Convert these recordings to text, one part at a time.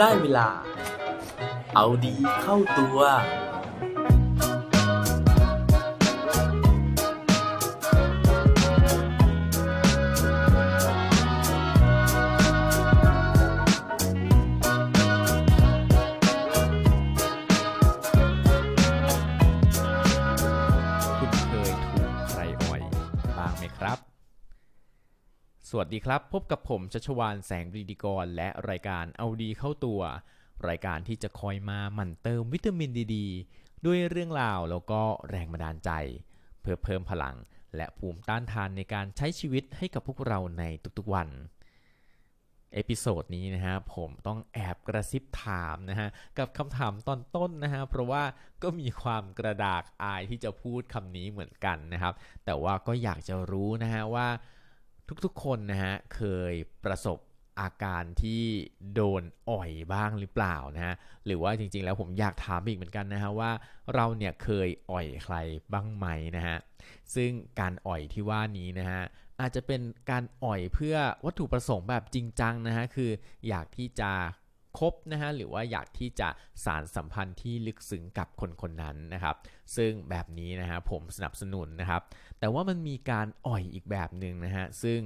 ได้เวลา เอาดีเข้าตัว วัสดีครับ พบกับผมชัชวานแสงรีดีกร และรายการเอาดีเข้าตัว รายการที่จะคอยมาหมั่นเติมวิตามินดีดด้วยเรื่องราวแล้วก็แรงบันดาลใจ เพื่อเพิ่มพลัง และภูมิต้านทานในการใช้ชีวิตให้กับพวกเราในทุกๆวันเอพิโซดนี้นะฮะผมต้องแอบกระซิบถามนะฮะกับคำถามตอนต้นนะฮะเพราะว่าก็มีความกระดากอายที่จะพูดคำนี้เหมือนกันนะครับ แต่ว่าก็อยากจะรู้นะฮะว่า ทุกๆ คนนะฮะเคยประสบอาการที่โดนอ่อยบ้างหรือเปล่านะฮะหรือว่าจริงๆ แล้วผมอยากถามอีกเหมือนกันนะฮะว่าเราเนี่ยเคยอ่อยใครบ้างไหมนะฮะซึ่งการอ่อยที่ว่านี้นะฮะอาจจะเป็นการอ่อยเพื่อวัตถุประสงค์แบบจริงจังนะฮะคืออยากที่จะ คบนะฮะหรือว่าอยากที่จะสารสัมพันธ์ที่ลึกซึ้งกับคนคนนั้นนะครับ ซึ่งแบบนี้นะฮะผมสนับสนุนนะครับ แต่ว่ามันมีการอ่อยอีกแบบหนึ่งนะฮะซึ่ง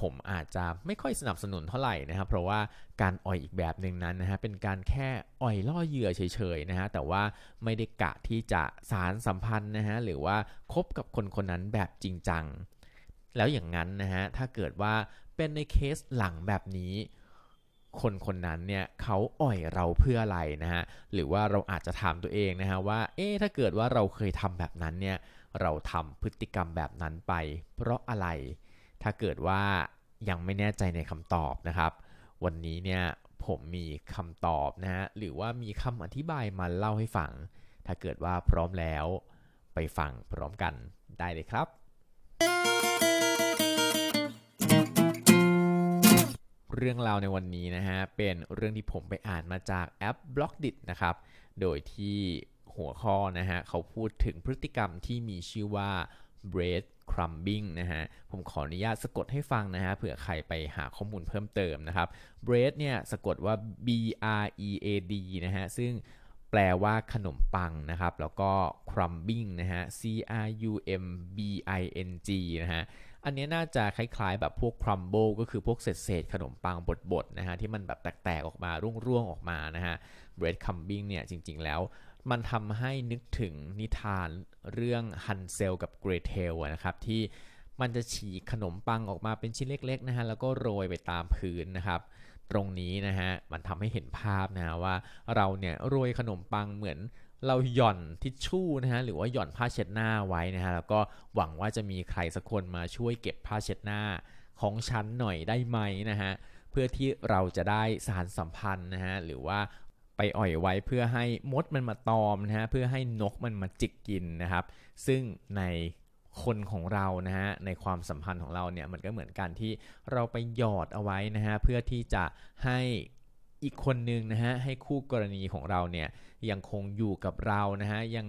ผมอาจจะไม่ค่อยสนับสนุนเท่าไหร่นะครับ เพราะว่าการอ่อยอีกแบบหนึ่งนั้นนะฮะเป็นการแค่อ่อยล่อเหยื่อเฉยๆนะฮะแต่ว่าไม่ได้กะที่จะสารสัมพันธ์นะฮะหรือว่าคบกับคนคนนั้นแบบจริงจังแล้วอย่างนั้นนะฮะถ้าเกิดว่าเป็นในเคสหลังแบบนี้ คนคนนั้นเนี่ยเขาอ่อยเราเพื่ออะไรนะฮะหรือว่าเราอาจจะถามตัวเองนะฮะว่าเอ๊ะถ้าเกิดว่าเราเคยทำแบบนั้นเนี่ยเราทำพฤติกรรมแบบนั้นไป เพราะอะไร ถ้าเกิดว่ายังไม่แน่ใจในคำตอบนะครับ วันนี้เนี่ยผมมีคำตอบนะฮะหรือว่ามีคำอธิบายมาเล่าให้ฟัง ถ้าเกิดว่าพร้อมแล้ว ไปฟังพร้อมกันได้เลยครับ เรื่องราวในวันนี้นะฮะเป็นเรื่องที่ผมไปอ่านมาจากแอป b l o c k d i t นะครับ โดยที่หัวข้อนะฮะเขาพูดถึงพฤติกรรมที่มีชื่อว่า bread crumbing นะฮะ ผมขออนุญาตสะกดให้ฟังนะฮะ เผื่อใครไปหาข้อมูลเพิ่มเติมนะครับ bread เนี่ยสะกดว่า b r e a d นะฮะ ซึ่งแปลว่าขนมปังนะครับ แล้วก็ crumbing นะฮะ c r u m b i n g นะฮะ อันนี้น่าจะคล้ายๆแบบพวก crumble ก็คือพวกเศษๆขนมปังบดๆนะฮะที่มันแบบแตกๆออกมาร่วงๆออกมานะฮะ bread crumbing เนี่ยจริงๆแล้วมันทำให้นึกถึงนิทานเรื่องฮันเซลกับเกรเทลนะครับที่มันจะฉีกขนมปังออกมาเป็นชิ้นเล็กๆนะฮะแล้วก็โรยไปตามพื้นนะครับตรงนี้นะฮะมันทำให้เห็นภาพนะฮะว่าเราเนี่ยโรยขนมปังเหมือน เราหย่อนทิชชู่นะฮะหรือว่าหย่อนผ้าเช็ดหน้าไว้นะฮะแล้วก็หวังว่าจะมีใครสักคนมาช่วยเก็บผ้าเช็ดหน้าของฉันหน่อยได้ไหมนะฮะเพื่อที่เราจะได้สารสัมพันธ์นะฮะหรือว่าไปอ่อยไว้เพื่อให้มดมันมาตอมนะฮะเพื่อให้นกมันมาจิกกินนะครับ ซึ่งในคนของเรานะฮะในความสัมพันธ์ของเราเนี่ยมันก็เหมือนกันที่เราไปหยอดเอาไว้นะฮะเพื่อที่จะให้อีกคนนึงนะฮะให้คู่กรณีของเราเนี่ย ยังคงอยู่กับเรานะฮะยัง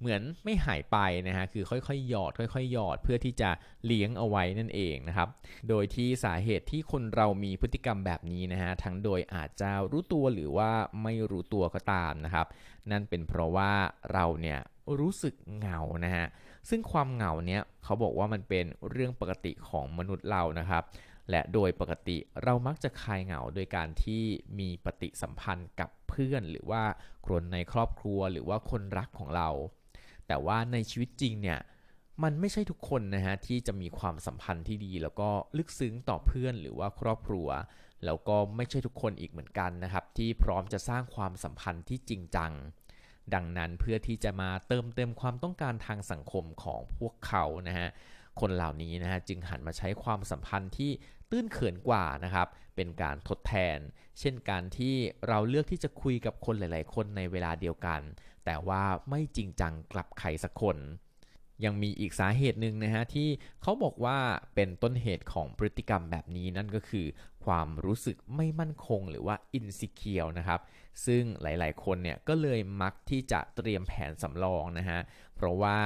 เหมือนไม่หายไปนะฮะคือค่อยๆหยอด ค่อยๆหยอดเพื่อที่จะเลี้ยงเอาไว้นั่นเองนะครับ โดยที่สาเหตุที่คนเรามีพฤติกรรมแบบนี้นะฮะทั้งโดยอาจจะรู้ตัวหรือว่าไม่รู้ตัวก็ตามนะครับ นั่นเป็นเพราะว่าเราเนี่ยรู้สึกเหงานะฮะซึ่งความเหงาเนี่ยเขาบอกว่ามันเป็นเรื่องปกติของมนุษย์เรานะครับ และโดยปกติเรามักจะคลายเหงาโดยการที่มีปฏิสัมพันธ์กับเพื่อนหรือว่าคนในครอบครัวหรือว่าคนรักของเรา แต่ว่าในชีวิตจริงเนี่ยมันไม่ใช่ทุกคนนะฮะที่จะมีความสัมพันธ์ที่ดี แล้วก็ลึกซึ้งต่อเพื่อนหรือว่าครอบครัว แล้วก็ไม่ใช่ทุกคนอีกเหมือนกันนะครับ ที่พร้อมจะสร้างความสัมพันธ์ที่จริงจัง ดังนั้นเพื่อที่จะมาเติมเต็มความต้องการทางสังคมของพวกเขานะฮะ คนเหล่านี้นะฮะจึงหันมาใช้ความสัมพันธ์ที่ตื้นเขินกว่านะครับ เป็นการทดแทน เช่นการที่เราเลือกที่จะคุยกับคนหลาย ๆ คนในเวลาเดียวกัน แต่ว่าไม่จริงจังกลับใครสักคน ยังมีอีกสาเหตุหนึ่งนะฮะที่เขาบอกว่าเป็นต้นเหตุของพฤติกรรมแบบนี้นั่นก็คือ ความรู้สึกไม่มั่นคงหรือว่า insecure นะครับ ซึ่งหลาย ๆ คนเนี่ยก็เลยมักที่จะเตรียมแผนสำรองนะฮะเพราะว่า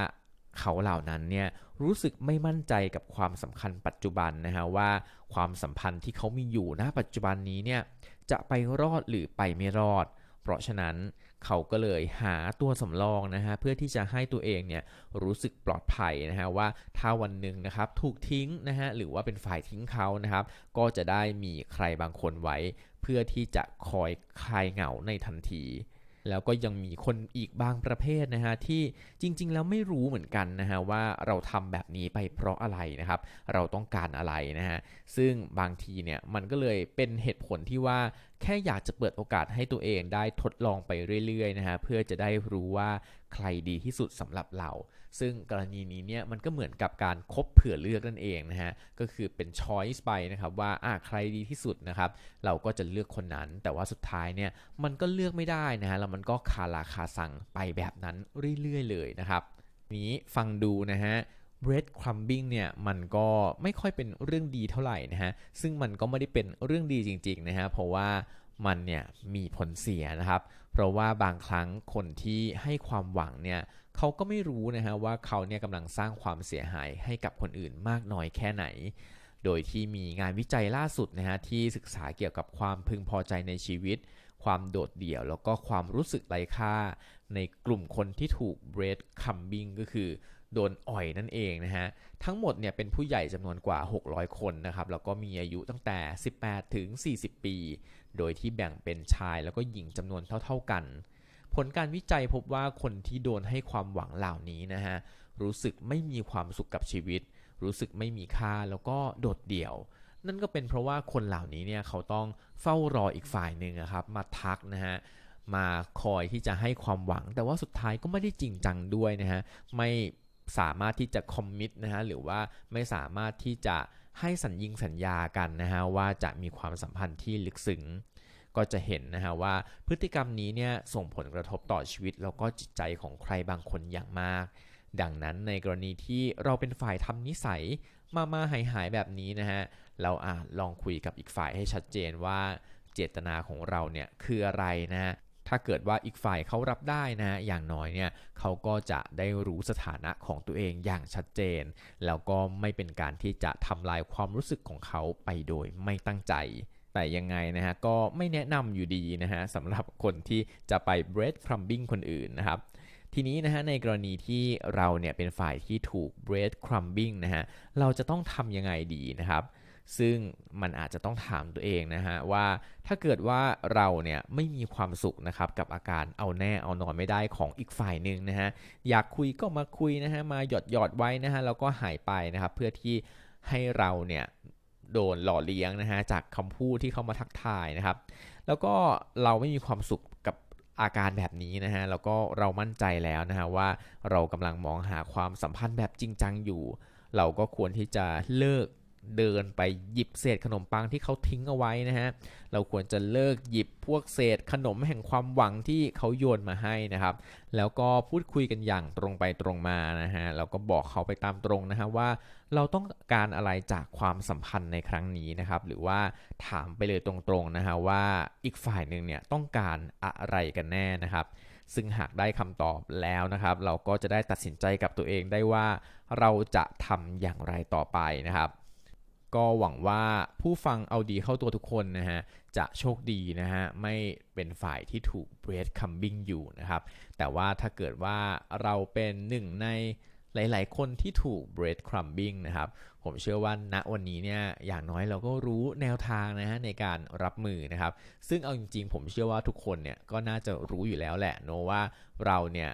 เขาเหล่านั้นเนี่ยรู้สึกไม่มั่นใจกับความสำคัญปัจจุบันนะฮะว่าความสัมพันธ์ที่เขามีอยู่ณปัจจุบันนี้เนี่ยจะไปรอดหรือไปไม่รอด เพราะฉะนั้นเขาก็เลยหาตัวสำรองนะฮะเพื่อที่จะให้ตัวเองเนี่ยรู้สึกปลอดภัยนะฮะว่าถ้าวันหนึ่งนะครับถูกทิ้งนะฮะหรือว่าเป็นฝ่ายทิ้งเขานะครับ ก็จะได้มีใครบางคนไว้ เพื่อที่จะคอยคลายเหงาในทันที แล้วก็ยังมีคนอีกบางประเภทนะฮะที่จริง ๆ แล้วไม่รู้เหมือนกันนะฮะว่าเราทำแบบนี้ไปเพราะอะไรนะครับ เราต้องการอะไรนะฮะซึ่งบางทีเนี่ยมันก็เลยเป็นเหตุผลที่ว่าแค่อยากจะเปิดโอกาสให้ตัวเองได้ทดลองไปเรื่อยๆนะฮะเพื่อจะได้รู้ว่าใครดีที่สุดสำหรับเรา ซึ่งกรณีนี้เนี่ยมันก็เหมือนกับการคบเผื่อเลือกนั่นเองนะฮะก็คือเป็น choice ไปนะครับว่าอะใครดีที่สุดนะครับเราก็จะเลือกคนนั้น แต่ว่าสุดท้ายเนี่ยมันก็เลือกไม่ได้นะฮะแล้วมันก็คาราคาสั่งไปแบบนั้นเรื่อยๆเลยนะครับนี้ฟังดูนะฮะ bread crumbing เนี่ยมันก็ไม่ค่อยเป็นเรื่องดีเท่าไหร่นะฮะซึ่งมันก็ไม่ได้เป็นเรื่องดีจริงๆนะฮะเพราะว่ามันเนี่ยมีผลเสียนะครับ เพราะว่าบางครั้งคนที่ให้ความหวังเนี่ย เขาก็ไม่รู้นะฮะว่าเขาเนี่ยกำลังสร้างความเสียหายให้กับคนอื่นมากน้อยแค่ไหน โดยที่มีงานวิจัยล่าสุดนะฮะที่ศึกษาเกี่ยวกับความพึงพอใจในชีวิต ความโดดเดี่ยว แล้วก็ความรู้สึกไร้ค่า ในกลุ่มคนที่ถูก bread crumbing ก็คือโดนอ่อยนั่นเองนะฮะ ทั้งหมดเนี่ยเป็นผู้ใหญ่จำนวนกว่า 600 คนนะครับ แล้วก็มีอายุตั้งแต่ 18 ถึง 40 ปี โดยที่แบ่งเป็นชายแล้วก็หญิงจำนวนเท่า ๆกัน ผลการวิจัยพบว่าคนที่โดนให้ความหวังเหล่านี้นะฮะรู้สึกไม่มีความสุขกับชีวิต รู้สึกไม่มีค่าแล้วก็โดดเดี่ยว นั่นก็เป็นเพราะว่าคนเหล่านี้เนี่ยเขาต้องเฝ้ารออีกฝ่ายหนึ่งครับมาทักนะฮะมาคอยที่จะให้ความหวัง แต่ว่าสุดท้ายก็ไม่ได้จริงจังด้วยนะฮะไม่สามารถที่จะคอมมิตนะฮะหรือว่าไม่สามารถที่จะให้สัญญิงสัญญากันนะฮะว่าจะมีความสัมพันธ์ที่ลึกซึ้ง ก็จะเห็นนะฮะว่าพฤติกรรมนี้เนี่ยส่งผลกระทบต่อชีวิต แล้วก็จิตใจของใครบางคนอย่างมาก ดังนั้นในกรณีที่เราเป็นฝ่ายทำนิสัยมามาหายหายแบบนี้นะฮะเราอาจลองคุยกับอีกฝ่ายให้ชัดเจนว่าเจตนาของเราเนี่ยคืออะไรนะ ถ้าเกิดว่าอีกฝ่ายเขารับได้นะ อย่างน้อยเนี่ยเขาก็จะได้รู้สถานะของตัวเองอย่างชัดเจน แล้วก็ไม่เป็นการที่จะทำลายความรู้สึกของเขาไปโดยไม่ตั้งใจ แต่ยังไงนะฮะก็ไม่แนะนำอยู่ดีนะฮะสำหรับคนที่จะไป bread crumbing คนอื่นนะครับทีนี้นะฮะในกรณีที่เราเนี่ยเป็นฝ่ายที่ถูก bread crumbing นะฮะเราจะต้องทำยังไงดีนะครับ ซึ่งมันอาจจะต้องถามตัวเองนะฮะว่าถ้าเกิดว่าเราเนี่ยไม่มีความสุขนะครับกับอาการเอาแน่เอานอนไม่ได้ของอีกฝ่ายหนึ่งนะฮะอยากคุยก็มาคุยนะฮะมาหยอดหยอดไว้นะฮะแล้วก็หายไปนะครับเพื่อที่ให้เราเนี่ย โดนหล่อเลี้ยงนะฮะจากคำพูดที่เขามาทักทายนะครับ แล้วก็เราไม่มีความสุขกับอาการแบบนี้นะฮะแล้วก็เรามั่นใจแล้วนะฮะว่าเรากำลังมองหาความสัมพันธ์แบบจริงจังอยู่ เราก็ควรที่จะเลิก เดินไปหยิบเศษขนมปังที่เขาทิ้งเอาไว้นะฮะ เราควรจะเลิกหยิบพวกเศษขนมแห่งความหวังที่เขาโยนมาให้นะครับ แล้วก็พูดคุยกันอย่างตรงไปตรงมานะฮะ แล้วก็บอกเขาไปตามตรงนะฮะว่า เราต้องการอะไรจากความสัมพันธ์ในครั้งนี้นะครับ หรือว่าถามไปเลยตรงๆนะฮะว่าอีกฝ่ายหนึ่งเนี่ยต้องการอะไรกันแน่นะครับซึ่งหากได้คำตอบแล้วนะครับ เราก็จะได้ตัดสินใจกับตัวเองได้ว่า เราจะทำอย่างไรต่อไปนะครับ ก็หวังว่าผู้ฟังเอาดีเข้าตัวทุกคนนะฮะ จะโชคดีนะฮะ ไม่เป็นฝ่ายที่ถูก bread crumbing อยู่นะครับ แต่ว่าถ้าเกิดว่าเราเป็นหนึ่งในหลาย ๆ คนที่ถูก bread crumbing นะครับ ผมเชื่อว่าณวันนี้เนี่ย อย่างน้อยเราก็รู้แนวทางนะฮะในการรับมือนะครับ ซึ่งเอาจริง ๆ ผมเชื่อว่าทุกคนเนี่ยก็น่าจะรู้อยู่แล้วแหละเนอะว่าเราเนี่ย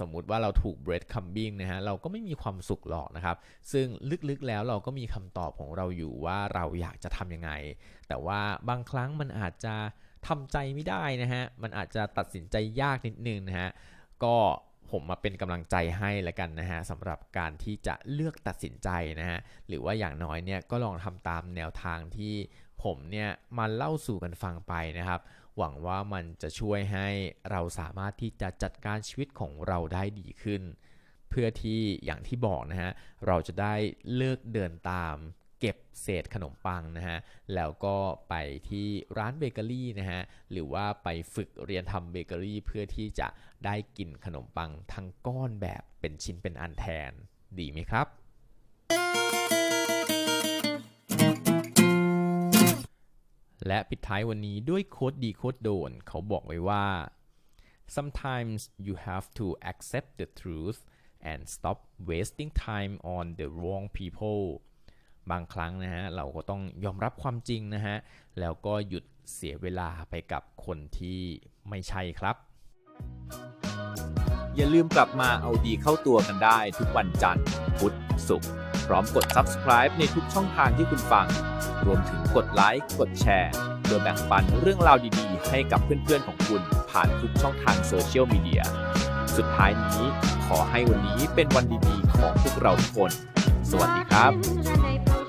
สมมุติว่าเราถูก bread crumbing นะฮะเราก็ไม่มีความสุขหรอกนะครับ ซึ่งลึกๆแล้วเราก็มีคำตอบของเราอยู่ว่าเราอยากจะทำยังไง แต่ว่าบางครั้งมันอาจจะทำใจไม่ได้นะฮะมันอาจจะตัดสินใจยากนิดนึงนะฮะก็ ผมมาเป็นกำลังใจให้แล้วกันนะฮะสำหรับการที่จะเลือกตัดสินใจนะฮะหรือว่าอย่างน้อยเนี่ยก็ลองทำตามแนวทางที่ผมเนี่ยมาเล่าสู่กันฟังไปนะครับ หวังว่ามันจะช่วยให้เราสามารถที่จะจัดการชีวิตของเราได้ดีขึ้น เพื่อที่อย่างที่บอกนะฮะเราจะได้เลิกเดินตาม เก็บเศษขนมปังนะฮะ แล้วก็ไปที่ร้านเบเกอรี่นะฮะ หรือว่าไปฝึกเรียนทำเบเกอรี่เพื่อที่จะได้กินขนมปังทั้งก้อนแบบเป็นชิ้นเป็นอันแทน ดีไหมครับ และปิดท้ายวันนี้ด้วยโค้ดดีโค้ดโดน เขาบอกไว้ว่า sometimes you have to accept the truth and stop wasting time on the wrong people บางครั้งนะฮะเราก็ต้องยอมรับความจริงนะฮะแล้วก็หยุดเสียเวลาไปกับคนที่ไม่ใช่ครับ อย่าลืมกลับมาเอาดีเข้าตัวกันได้ทุกวันจันทร์พุธศุกร์พร้อมกด subscribe ในทุกช่องทางที่คุณฟัง รวมถึงกดไลค์กดแชร์เพื่อแบ่งปันเรื่องราวดีๆ ให้กับเพื่อนๆของคุณผ่านทุกช่องทางโซเชียลมีเดียสุดท้ายนี้ขอให้วันนี้เป็นวันดีๆของพวกเราทุกคน สวัสดีครับ